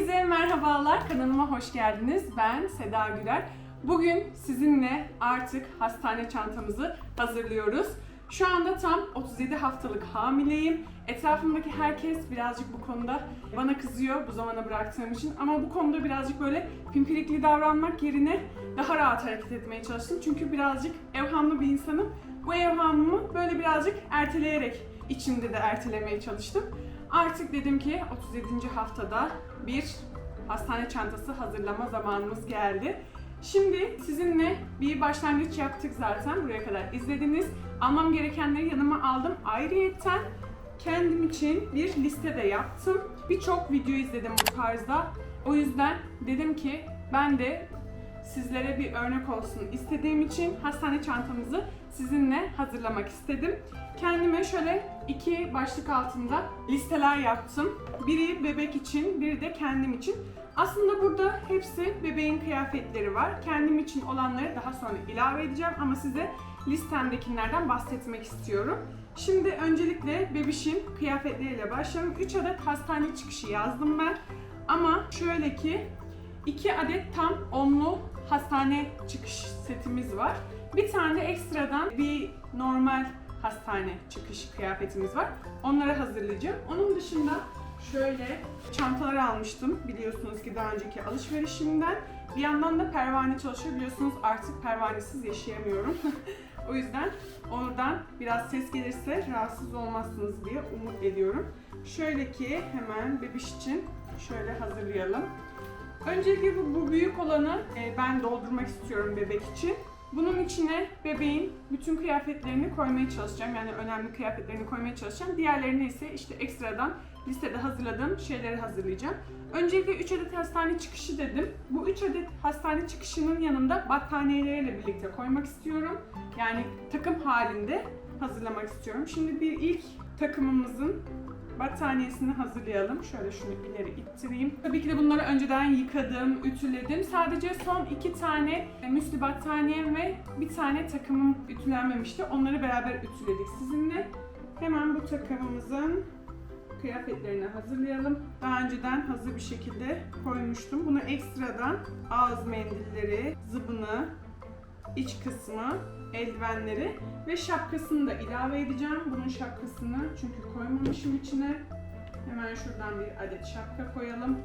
Herkese merhabalar, kanalıma hoş geldiniz. Ben Seda Güler. Bugün sizinle artık hastane çantamızı hazırlıyoruz. Şu anda tam 37 haftalık hamileyim. Etrafımdaki herkes birazcık bu konuda bana kızıyor bu zamana bıraktığım için. Ama bu konuda birazcık böyle pimpirikli davranmak yerine daha rahat hareket etmeye çalıştım. Çünkü birazcık evhamlı bir insanım. Bu evhamımı böyle birazcık erteleyerek içimde de ertelemeye çalıştım. Artık dedim ki 37. haftada bir hastane çantası hazırlama zamanımız geldi. Şimdi sizinle bir başlangıç yaptık zaten buraya kadar izlediniz. Almam gerekenleri yanıma aldım. Ayrıyetten kendim için bir liste de yaptım. Birçok video izledim bu tarzda. O yüzden dedim ki ben de sizlere bir örnek olsun istediğim için hastane çantamızı sizinle hazırlamak istedim. Kendime şöyle iki başlık altında listeler yaptım. Biri bebek için, biri de kendim için. Aslında burada hepsi bebeğin kıyafetleri var. Kendim için olanları daha sonra ilave edeceğim ama size listemdekilerden bahsetmek istiyorum. Şimdi öncelikle bebişin kıyafetleriyle başlayalım. 3 adet hastane çıkışı yazdım ben. Ama şöyle ki 2 adet tam onlu hastane çıkış setimiz var. Bir tane ekstradan bir normal hastane çıkış kıyafetimiz var. Onları hazırlayacağım. Onun dışında şöyle çantalar almıştım biliyorsunuz ki daha önceki alışverişimden. Bir yandan da pervane çalışıyor biliyorsunuz artık pervanesiz yaşayamıyorum. o yüzden oradan biraz ses gelirse rahatsız olmazsınız diye umut ediyorum. Şöyle ki hemen bebiş için şöyle hazırlayalım. Öncelikle bu, bu büyük olanı e, ben doldurmak istiyorum bebek için. Bunun içine bebeğin bütün kıyafetlerini koymaya çalışacağım. Yani önemli kıyafetlerini koymaya çalışacağım. Diğerlerini ise işte ekstradan listede hazırladığım şeyleri hazırlayacağım. Öncelikle 3 adet hastane çıkışı dedim. Bu 3 adet hastane çıkışının yanında battaniyeleriyle birlikte koymak istiyorum. Yani takım halinde hazırlamak istiyorum. Şimdi bir ilk takımımızın battaniyesini hazırlayalım. Şöyle şunu ileri ittireyim. Tabii ki de bunları önceden yıkadım, ütüledim. Sadece son iki tane müsli battaniyem ve bir tane takımım ütülenmemişti. Onları beraber ütüledik sizinle. Hemen bu takımımızın kıyafetlerini hazırlayalım. Daha önceden hazır bir şekilde koymuştum. Bunu ekstradan ağız mendilleri, zıbını, iç kısmı, eldivenleri ve şapkasını da ilave edeceğim. Bunun şapkasını çünkü koymamışım içine. Hemen şuradan bir adet şapka koyalım.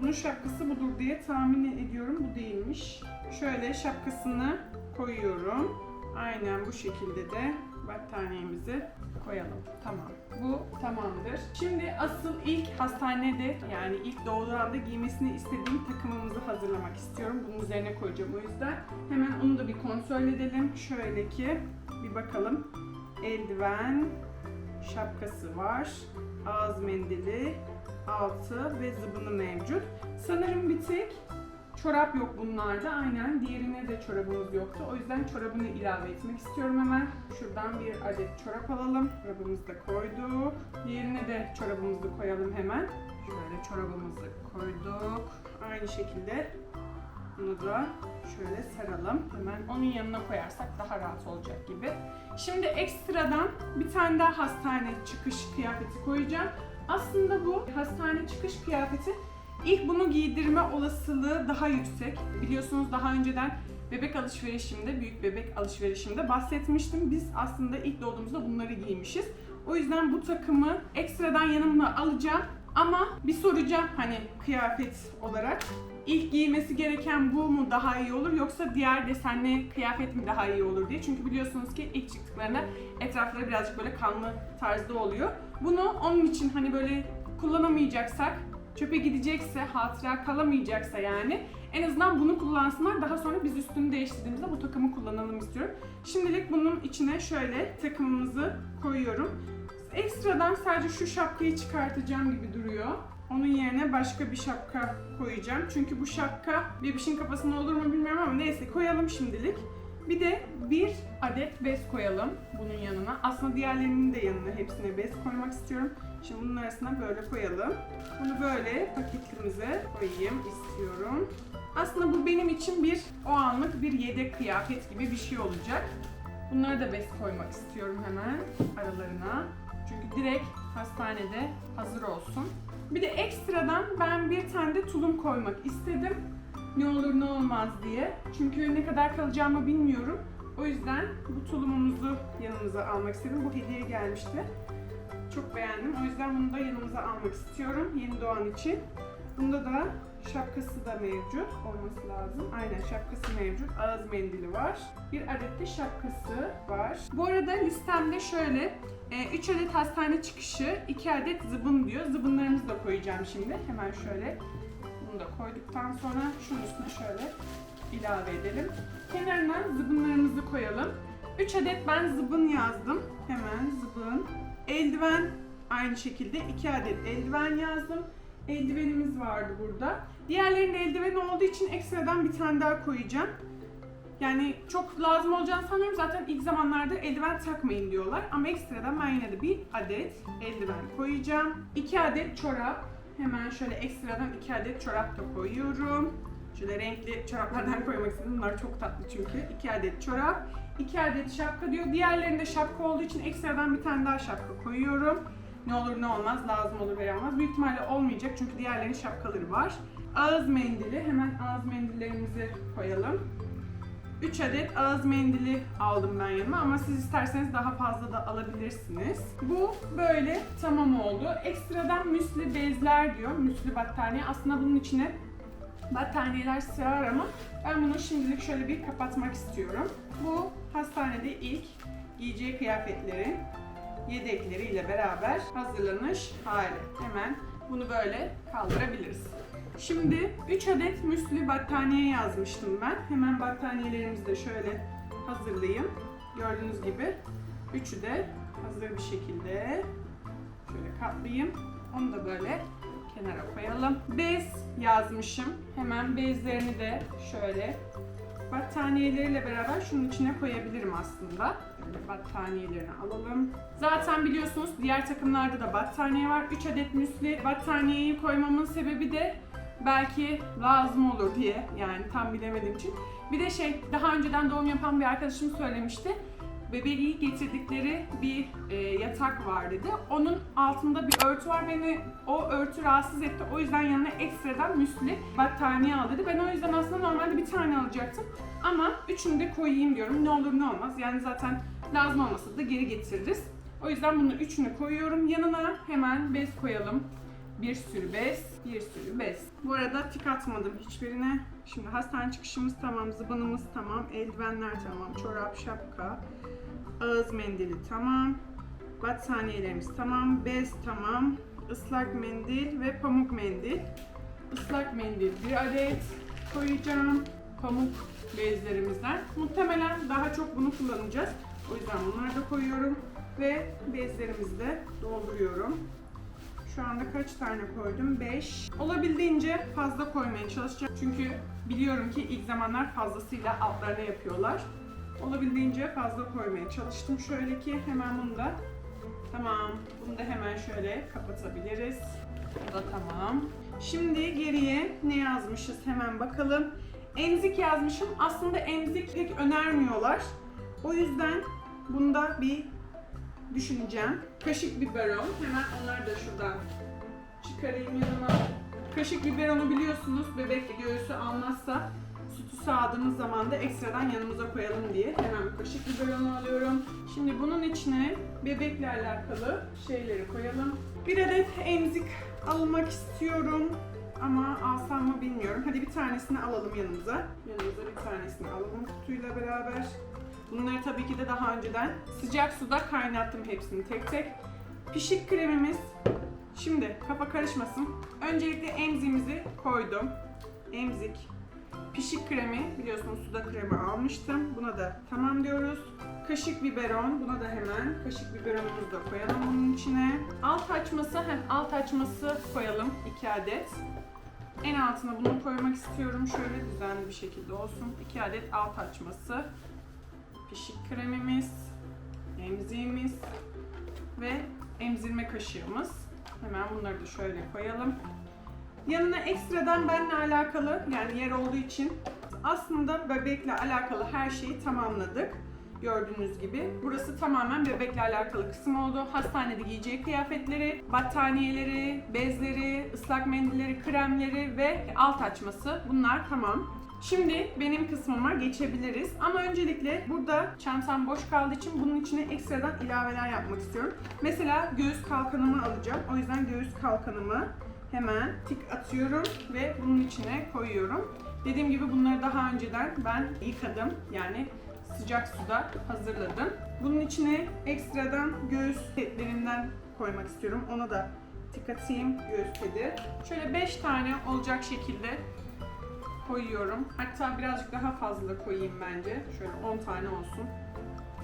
Bunun şapkası budur diye tahmin ediyorum. Bu değilmiş. Şöyle şapkasını koyuyorum. Aynen bu şekilde de battaniyemizi koyalım. Tamam. Bu tamamdır. Şimdi asıl ilk hastanede yani ilk doğduğunda giymesini istediğim takımımızı hazırlamak istiyorum. Bunun üzerine koyacağım o yüzden. Hemen onu da bir kontrol edelim. Şöyle ki bir bakalım. Eldiven, şapkası var. Ağız mendili, altı ve zıbını mevcut. Sanırım bir tek Çorap yok bunlarda. Aynen diğerine de çorabımız yoktu. O yüzden çorabını ilave etmek istiyorum hemen. Şuradan bir adet çorap alalım. Çorabımızı da koyduk. Diğerine de çorabımızı koyalım hemen. Şöyle çorabımızı koyduk. Aynı şekilde bunu da şöyle saralım. Hemen onun yanına koyarsak daha rahat olacak gibi. Şimdi ekstradan bir tane daha hastane çıkış kıyafeti koyacağım. Aslında bu hastane çıkış kıyafeti İlk bunu giydirme olasılığı daha yüksek. Biliyorsunuz daha önceden bebek alışverişimde, büyük bebek alışverişimde bahsetmiştim. Biz aslında ilk doğduğumuzda bunları giymişiz. O yüzden bu takımı ekstradan yanıma alacağım. Ama bir soracağım hani kıyafet olarak. İlk giymesi gereken bu mu daha iyi olur yoksa diğer desenli kıyafet mi daha iyi olur diye. Çünkü biliyorsunuz ki ilk çıktıklarında etrafları birazcık böyle kanlı tarzda oluyor. Bunu onun için hani böyle kullanamayacaksak çöpe gidecekse, hatıra kalamayacaksa yani en azından bunu kullansınlar. Daha sonra biz üstünü değiştirdiğimizde bu takımı kullanalım istiyorum. Şimdilik bunun içine şöyle takımımızı koyuyorum. Ekstradan sadece şu şapkayı çıkartacağım gibi duruyor. Onun yerine başka bir şapka koyacağım. Çünkü bu şapka bebişin kafasına olur mu bilmiyorum ama neyse koyalım şimdilik. Bir de bir adet bez koyalım bunun yanına. Aslında diğerlerinin de yanına hepsine bez koymak istiyorum. Şimdi bunun arasına böyle koyalım. Bunu böyle paketimize koyayım istiyorum. Aslında bu benim için bir o anlık bir yedek kıyafet gibi bir şey olacak. Bunları da bez koymak istiyorum hemen aralarına. Çünkü direkt hastanede hazır olsun. Bir de ekstradan ben bir tane de tulum koymak istedim. Ne olur ne olmaz diye. Çünkü ne kadar kalacağımı bilmiyorum. O yüzden bu tulumumuzu yanımıza almak istedim. Bu hediye gelmişti. Çok beğendim. O yüzden bunu da yanımıza almak istiyorum yeni doğan için. Bunda da şapkası da mevcut olması lazım. Aynen şapkası mevcut. Ağız mendili var. Bir adet de şapkası var. Bu arada listemde şöyle 3 adet hastane çıkışı, 2 adet zıbın diyor. Zıbınlarımızı da koyacağım şimdi. Hemen şöyle bunu da koyduktan sonra şunun üstüne şöyle ilave edelim. Kenarına zıbınlarımızı koyalım. 3 adet ben zıbın yazdım. Hemen zıbın. Eldiven aynı şekilde 2 adet eldiven yazdım. Eldivenimiz vardı burada. Diğerlerinin eldiveni olduğu için ekstradan bir tane daha koyacağım. Yani çok lazım olacağını sanmıyorum. Zaten ilk zamanlarda eldiven takmayın diyorlar. Ama ekstradan ben yine de bir adet eldiven koyacağım. 2 adet çorap. Hemen şöyle ekstradan 2 adet çorap da koyuyorum. Şöyle renkli çoraplardan koymak istedim. Bunlar çok tatlı çünkü. 2 adet çorap. 2 adet şapka diyor. Diğerlerinde şapka olduğu için ekstradan bir tane daha şapka koyuyorum. Ne olur ne olmaz, lazım olur veya olmaz. Büyük ihtimalle olmayacak çünkü diğerlerinin şapkaları var. Ağız mendili. Hemen ağız mendillerimizi koyalım. 3 adet ağız mendili aldım ben yanıma ama siz isterseniz daha fazla da alabilirsiniz. Bu böyle tamam oldu. Ekstradan müsli bezler diyor. Müsli battaniye. Aslında bunun içine battaniyeler sığar ama ben bunu şimdilik şöyle bir kapatmak istiyorum. Bu hastanede ilk giyeceği kıyafetlerin yedekleriyle beraber hazırlanış hali. Hemen bunu böyle kaldırabiliriz. Şimdi 3 adet müslü battaniye yazmıştım ben. Hemen battaniyelerimizi de şöyle hazırlayayım. Gördüğünüz gibi üçü de hazır bir şekilde şöyle katlayayım. Onu da böyle kenara koyalım. Bez yazmışım. Hemen bezlerini de şöyle battaniyeleriyle beraber şunun içine koyabilirim aslında. Battaniyelerini alalım. Zaten biliyorsunuz diğer takımlarda da battaniye var. 3 adet müsli battaniyeyi koymamın sebebi de belki lazım olur diye yani tam bilemediğim için. Bir de şey daha önceden doğum yapan bir arkadaşım söylemişti. Bebeği getirdikleri bir e, yatak var dedi. Onun altında bir örtü var. Beni o örtü rahatsız etti. O yüzden yanına ekstradan müsli battaniye al dedi. Ben o yüzden aslında normalde bir tane alacaktım. Ama üçünü de koyayım diyorum. Ne olur ne olmaz. Yani zaten lazım olmasa da geri getiririz. O yüzden bunu üçünü koyuyorum. Yanına hemen bez koyalım. Bir sürü bez, bir sürü bez. Bu arada tik atmadım hiçbirine. Şimdi hastane çıkışımız tamam, zıbanımız tamam, eldivenler tamam, çorap, şapka, ağız mendili tamam, battaniyelerimiz tamam, bez tamam, ıslak mendil ve pamuk mendil. Islak mendil bir adet koyacağım. Pamuk bezlerimizden. Muhtemelen daha çok bunu kullanacağız. O yüzden bunları da koyuyorum. Ve bezlerimizi de dolduruyorum. Şu anda kaç tane koydum? 5. Olabildiğince fazla koymaya çalışacağım. Çünkü biliyorum ki ilk zamanlar fazlasıyla altlarına yapıyorlar. Olabildiğince fazla koymaya çalıştım. Şöyle ki hemen bunu da tamam. Bunu da hemen şöyle kapatabiliriz. Bu da tamam. Şimdi geriye ne yazmışız hemen bakalım. Emzik yazmışım. Aslında emzik pek önermiyorlar. O yüzden bunda bir düşüneceğim. Kaşık biberon. Hemen onları da şuradan çıkarayım yanıma. Kaşık biberonu biliyorsunuz bebek göğüsü almazsa sütü sağdığımız zaman da ekstradan yanımıza koyalım diye hemen bir kaşık biberonu alıyorum. Şimdi bunun içine bebekle alakalı şeyleri koyalım. Bir adet emzik almak istiyorum ama alsam mı bilmiyorum. Hadi bir tanesini alalım yanımıza. Yanımıza bir tanesini alalım kutuyla beraber. Bunları tabii ki de daha önceden sıcak suda kaynattım hepsini tek tek. Pişik kremimiz. Şimdi kafa karışmasın. Öncelikle emzimizi koydum. Emzik. Pişik kremi biliyorsunuz suda kremi almıştım. Buna da tamam diyoruz. Kaşık biberon. Buna da hemen kaşık biberonumuzu da koyalım bunun içine. Alt açması hem alt açması koyalım 2 adet. En altına bunu koymak istiyorum. Şöyle düzenli bir şekilde olsun. 2 adet alt açması pişik kremimiz, emziğimiz ve emzirme kaşığımız. Hemen bunları da şöyle koyalım. Yanına ekstradan benle alakalı yani yer olduğu için aslında bebekle alakalı her şeyi tamamladık. Gördüğünüz gibi. Burası tamamen bebekle alakalı kısım oldu. Hastanede giyeceği kıyafetleri, battaniyeleri, bezleri, ıslak mendilleri, kremleri ve alt açması bunlar tamam. Şimdi benim kısmıma geçebiliriz. Ama öncelikle burada çantam boş kaldığı için bunun içine ekstradan ilaveler yapmak istiyorum. Mesela göğüs kalkanımı alacağım. O yüzden göğüs kalkanımı hemen tik atıyorum ve bunun içine koyuyorum. Dediğim gibi bunları daha önceden ben yıkadım. Yani sıcak suda hazırladım. Bunun içine ekstradan göğüs petlerinden koymak istiyorum. Ona da tik atayım göğüs pedi. Şöyle 5 tane olacak şekilde koyuyorum. Hatta birazcık daha fazla koyayım bence. Şöyle 10 tane olsun.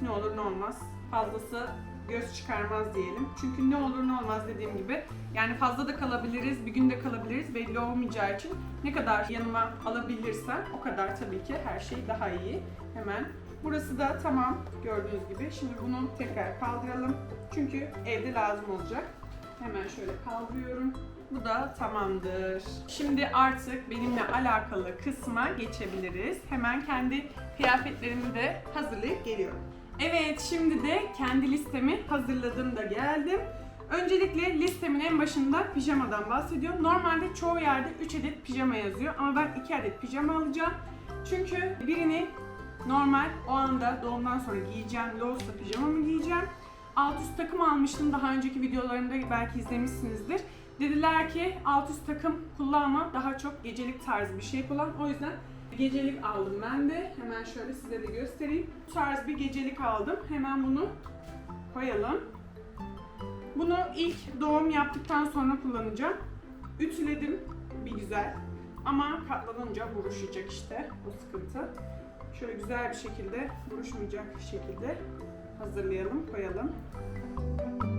Ne olur ne olmaz. Fazlası göz çıkarmaz diyelim. Çünkü ne olur ne olmaz dediğim gibi. Yani fazla da kalabiliriz, bir gün de kalabiliriz belli olmayacağı için ne kadar yanıma alabilirsem o kadar tabii ki her şey daha iyi. Hemen Burası da tamam gördüğünüz gibi. Şimdi bunu tekrar kaldıralım. Çünkü evde lazım olacak. Hemen şöyle kaldırıyorum. Bu da tamamdır. Şimdi artık benimle alakalı kısma geçebiliriz. Hemen kendi kıyafetlerimi de hazırlayıp geliyorum. Evet, şimdi de kendi listemi hazırladım da geldim. Öncelikle listemin en başında pijamadan bahsediyorum. Normalde çoğu yerde 3 adet pijama yazıyor ama ben 2 adet pijama alacağım. Çünkü birini normal o anda doğumdan sonra giyeceğim, Lows'ta pijamamı giyeceğim. Alt üst takım almıştım daha önceki videolarımda belki izlemişsinizdir. Dediler ki alt üst takım kullanma daha çok gecelik tarzı bir şey kullan. O yüzden gecelik aldım ben de. Hemen şöyle size de göstereyim. Bu tarz bir gecelik aldım. Hemen bunu koyalım. Bunu ilk doğum yaptıktan sonra kullanacağım. Ütüledim bir güzel. Ama katlanınca buruşacak işte. O sıkıntı. Şöyle güzel bir şekilde buruşmayacak şekilde hazırlayalım, koyalım. Evet,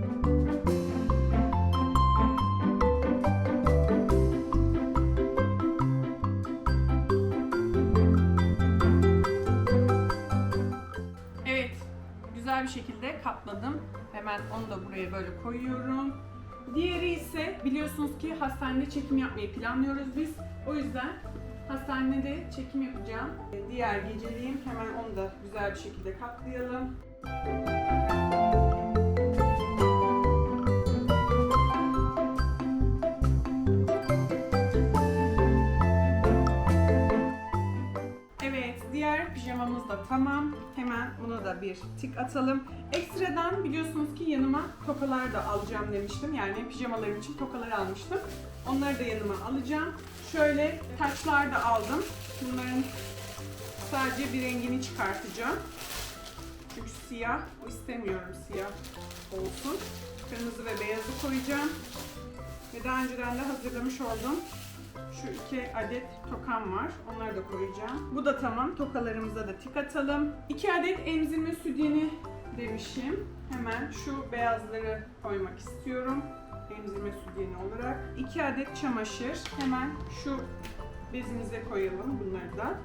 güzel bir şekilde katladım. Hemen onu da buraya böyle koyuyorum. Diğeri ise biliyorsunuz ki hastanede çekim yapmayı planlıyoruz biz. O yüzden hastanede çekim yapacağım. Diğer geceliğim hemen onu da güzel bir şekilde katlayalım. Evet, diğer pijamamız da tamam. Hemen buna da bir tik atalım. Ekstradan biliyorsunuz ki yanıma tokalar da alacağım demiştim. Yani pijamalarım için tokalar almıştım. Onları da yanıma alacağım. Şöyle taçlar da aldım. Bunların sadece bir rengini çıkartacağım. Çünkü siyah, o istemiyorum siyah olsun. Kırmızı ve beyazı koyacağım. Ve daha önceden de hazırlamış olduğum şu iki adet tokam var. Onları da koyacağım. Bu da tamam. Tokalarımıza da tik atalım. İki adet emzirme sütyeni demişim. Hemen şu beyazları koymak istiyorum. Emzirme sütyeni olarak. İki adet çamaşır. Hemen şu bezimize koyalım bunları da.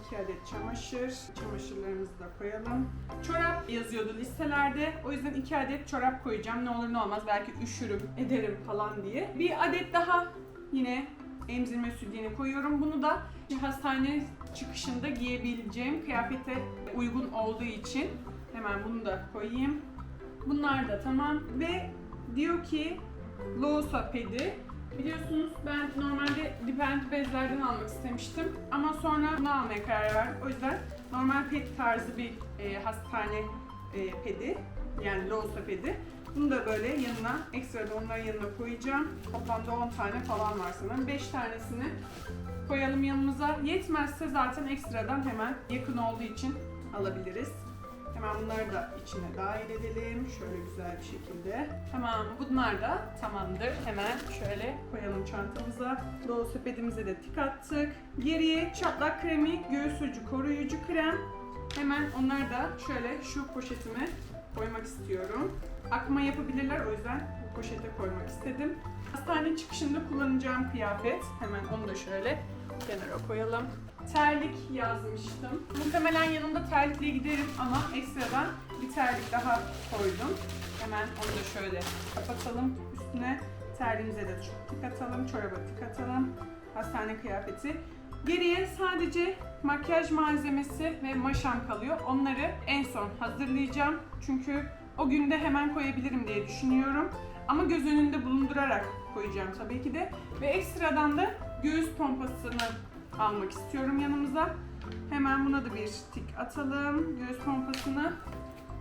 İki adet çamaşır. Çamaşırlarımızı da koyalım. Çorap yazıyordu listelerde. O yüzden iki adet çorap koyacağım. Ne olur ne olmaz. Belki üşürüm, ederim falan diye. Bir adet daha yine emzirme sütyeni koyuyorum. Bunu da hastane çıkışında giyebileceğim kıyafete uygun olduğu için hemen bunu da koyayım. Bunlar da tamam ve diyor ki Losa pedi. Biliyorsunuz ben normalde dipent bezlerden almak istemiştim ama sonra bunu almaya karar verdim. O yüzden normal pet tarzı bir e, hastane e, pedi yani Losa pedi. Bunu da böyle yanına, ekstra da onların yanına koyacağım. Toplamda 10 tane falan var sanırım. 5 tanesini koyalım yanımıza. Yetmezse zaten ekstradan hemen yakın olduğu için alabiliriz. Hemen bunları da içine dahil edelim. Şöyle güzel bir şekilde. Tamam, bunlar da tamamdır. Hemen şöyle koyalım çantamıza. Dolu sepetimize de tik attık. Geriye çatlak kremi, göğüs ucu koruyucu krem. Hemen onları da şöyle şu poşetime koymak istiyorum. Akma yapabilirler o yüzden poşete koymak istedim. Hastane çıkışında kullanacağım kıyafet. Hemen onu da şöyle kenara koyalım. Terlik yazmıştım. Muhtemelen yanımda terlikle giderim ama ekstradan bir terlik daha koydum. Hemen onu da şöyle kapatalım üstüne. Terliğimize de tık atalım, çoraba tık atalım. Hastane kıyafeti. Geriye sadece makyaj malzemesi ve maşam kalıyor. Onları en son hazırlayacağım. Çünkü o günde hemen koyabilirim diye düşünüyorum. Ama göz önünde bulundurarak koyacağım tabii ki de. Ve ekstradan da göğüs pompasını almak istiyorum yanımıza. Hemen buna da bir tik atalım. Göğüs pompasını.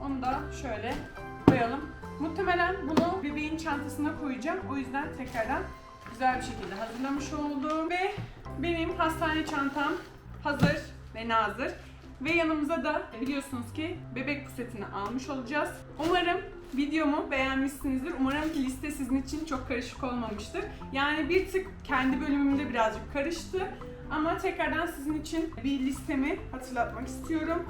Onu da şöyle koyalım. Muhtemelen bunu bebeğin çantasına koyacağım. O yüzden tekrardan güzel bir şekilde hazırlamış oldum. Ve benim hastane çantam hazır ve nazır. Ve yanımıza da biliyorsunuz ki bebek pusetini almış olacağız. Umarım videomu beğenmişsinizdir. Umarım ki liste sizin için çok karışık olmamıştır. Yani bir tık kendi bölümümde birazcık karıştı. Ama tekrardan sizin için bir listemi hatırlatmak istiyorum.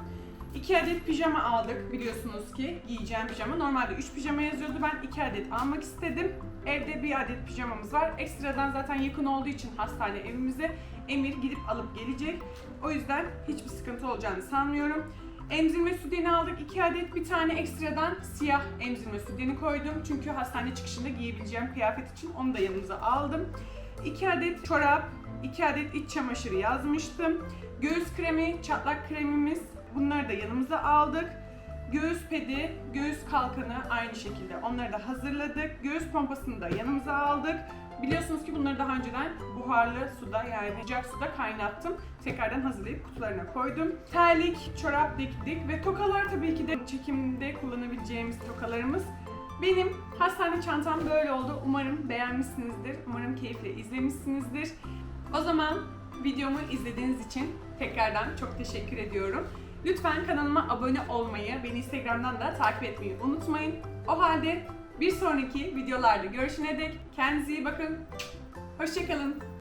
2 adet pijama aldık biliyorsunuz ki giyeceğim pijama. Normalde 3 pijama yazıyordu. Ben 2 adet almak istedim. Evde bir adet pijamamız var. Ekstradan zaten yakın olduğu için hastane evimize Emir gidip alıp gelecek. O yüzden hiçbir sıkıntı olacağını sanmıyorum. Emzirme sütyeni aldık 2 adet. Bir tane ekstradan siyah emzirme sütyeni koydum. Çünkü hastane çıkışında giyebileceğim kıyafet için onu da yanımıza aldım. 2 adet çorap, 2 adet iç çamaşırı yazmıştım. Göğüs kremi, çatlak kremimiz bunları da yanımıza aldık. Göğüs pedi, göğüs kalkanı aynı şekilde onları da hazırladık. Göğüs pompasını da yanımıza aldık. Biliyorsunuz ki bunları daha önceden buharlı suda yani sıcak suda kaynattım. Tekrardan hazırlayıp kutularına koydum. Terlik, çorap diktik ve tokalar tabii ki de çekimde kullanabileceğimiz tokalarımız. Benim hastane çantam böyle oldu. Umarım beğenmişsinizdir. Umarım keyifle izlemişsinizdir. O zaman videomu izlediğiniz için tekrardan çok teşekkür ediyorum. Lütfen kanalıma abone olmayı, beni Instagram'dan da takip etmeyi unutmayın. O halde bir sonraki videolarda görüşene dek kendinize iyi bakın. Hoşçakalın.